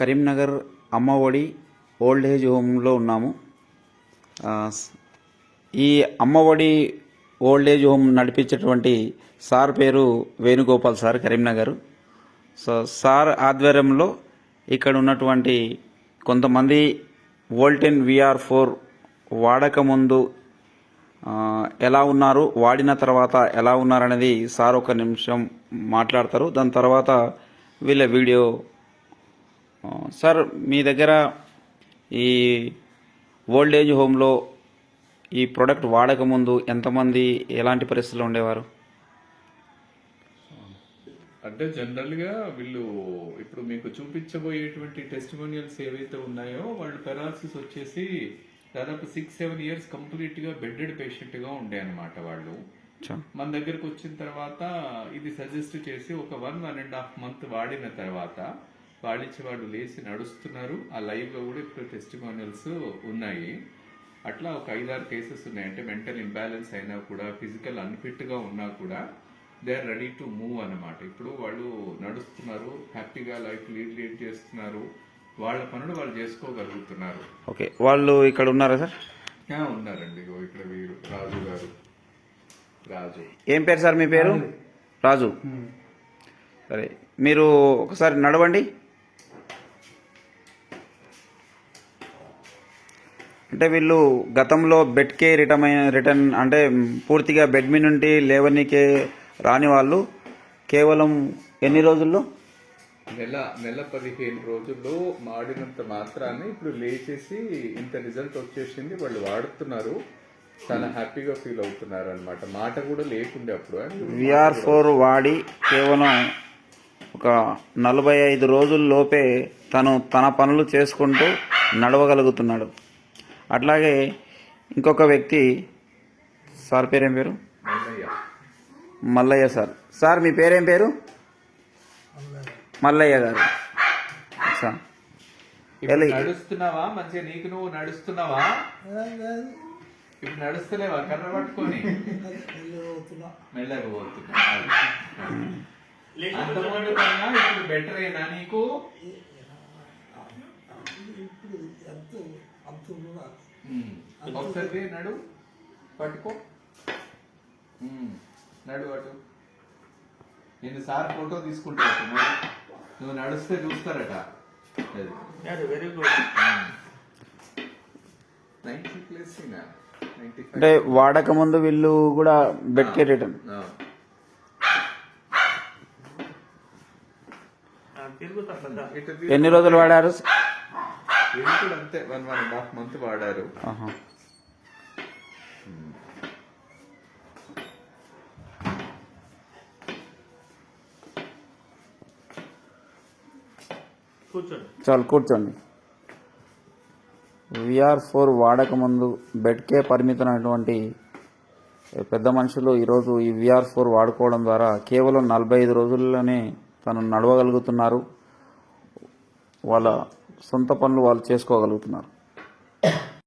Karimnagar Amma Vodi old age హోమ్లో ఉన్నాము. ఈ అమ్మఒడి ఓల్డ్ ఏజ్ హోమ్ నడిపించేటువంటి సార్ పేరు Venugopal sir Karimnagar. So sir ఆధ్వర్యంలో ఇక్కడ ఉన్నటువంటి కొంతమంది వోల్టెన్ విఆర్ ఫోర్ వాడక ముందు ఎలా ఉన్నారు వాడిన తర్వాత ఎలా ఉన్నారనేది సార్ ఒక నిమిషం మాట్లాడతారు. దాని తర్వాత వీళ్ళ వీడియో సార్ మీ దగ్గర ఈ ఓల్డ్ ఏజ్ హోమ్లో ఈ ప్రోడక్ట్ వాడక ముందు ఎంతమంది ఎలాంటి పరిస్థితుల్లో ఉండేవారు? అంటే జనరల్గా వీళ్ళు ఇప్పుడు మీకు చూపించబోయేటువంటి టెస్టిమోనియల్స్ ఏవైతే ఉన్నాయో వాళ్ళు పెరాలసిస్ వచ్చేసి దాదాపు సిక్స్ సెవెన్ ఇయర్స్ కంప్లీట్గా బెడ్డెడ్ పేషెంట్గా ఉండే అనమాట వాళ్ళు. మన దగ్గరకు వచ్చిన తర్వాత ఇది సజెస్ట్ చేసి ఒక one one and half month వాడిన తర్వాత వాడిచ్చి వాళ్ళు లేచి నడుస్తున్నారు. ఆ లైవ్లో కూడా ఇప్పుడు టెస్టిమోనియల్స్ ఉన్నాయి. అట్లా ఒక ఐదారు కేసెస్ ఉన్నాయి. అంటే మెంటల్ ఇంబ్యాలెన్స్ అయినా కూడా ఫిజికల్ అన్ఫిట్గా ఉన్నా కూడా they are ready to move అన్నమాట. ఇప్పుడు వాళ్ళు నడుస్తున్నారు. హ్యాపీగా లైఫ్ లీడ్ లీడ్ చేస్తున్నారు. వాళ్ళ పనులు వాళ్ళు చేసుకోగలుగుతున్నారు. ఓకే. వాళ్ళు ఇక్కడ ఉన్నారా సార్? ఉన్నారండి. ఇక్కడ వీరు. రాజు గారు. రాజు. ఏం పేరు సార్ మీ పేరు? రాజు. సరే. మీరు ఒకసారి నడవండి. అంటే వీళ్ళు గతంలో బెడ్కే రిటర్న్ అయిన రిటర్న్ అంటే పూర్తిగా బెడ్ మీ నుండి లేవనీకే రాని వాళ్ళు కేవలం ఎన్ని రోజుల్లో? నెల నెల పదిహేను రోజుల్లో వాడినంత మాత్రాన్ని ఇప్పుడు లేచేసి ఇంత రిజల్ట్ వచ్చేసింది వాళ్ళు వాడుతున్నారు. చాలా హ్యాపీగా ఫీల్ అవుతున్నారు అనమాట మాట కూడా లేకుండే అప్పుడు విఆర్ ఫోర్ వాడి కేవలం ఒక నలభై ఐదు రోజుల్లోపే తను తన పనులు చేసుకుంటూ నడవగలుగుతున్నాడు. అట్లాగే ఇంకొక వ్యక్తి సార్ పేరేం పేరు? మల్లయ్య. మల్లయ్య సార్. సార్ మీ పేరేం పేరు? మల్లయ్య. గారు. ఎలా- నడుస్తున్నావా? మంచిగా నీకు నువ్వు నడుస్తున్నావా? ఇప్పుడు నడుస్తలేవా? కర్ర పట్టుకొని. మెల్లగా పోతున్నా. అంతకుముందు కన్నా ఇప్పుడు బెటర్ అయినా నీకు? ఉమ్. ఒకసారి లే, నడు. పట్టుకో. నడు అటు. నేను సార్ ఫోటో తీసుకుంటాను నువ్వు నడుస్తే చూస్తారట. అది. Very good ninety plus ninety అంటే వాడక ముందు వీళ్ళు కూడా బెడ్కే రిటర్న్ ఎన్ని రోజులు వాడారు? కూడా అంతే one one and half month వాడారు. ఆహా. కూర్చోండి. చాలు కూర్చోండి. విఆర్ ఫోర్ వాడక ముందు బెడ్కే పరిమితమైనటువంటి పెద్ద మనుషులు ఈరోజు ఈ విఆర్ ఫోర్ వాడుకోవడం ద్వారా కేవలం నలభై ఐదు రోజుల్లోనే తను నడవగలుగుతున్నారు. వాళ్ళ సొంత పనులు వాళ్ళు చేసుకోగలుగుతున్నారు.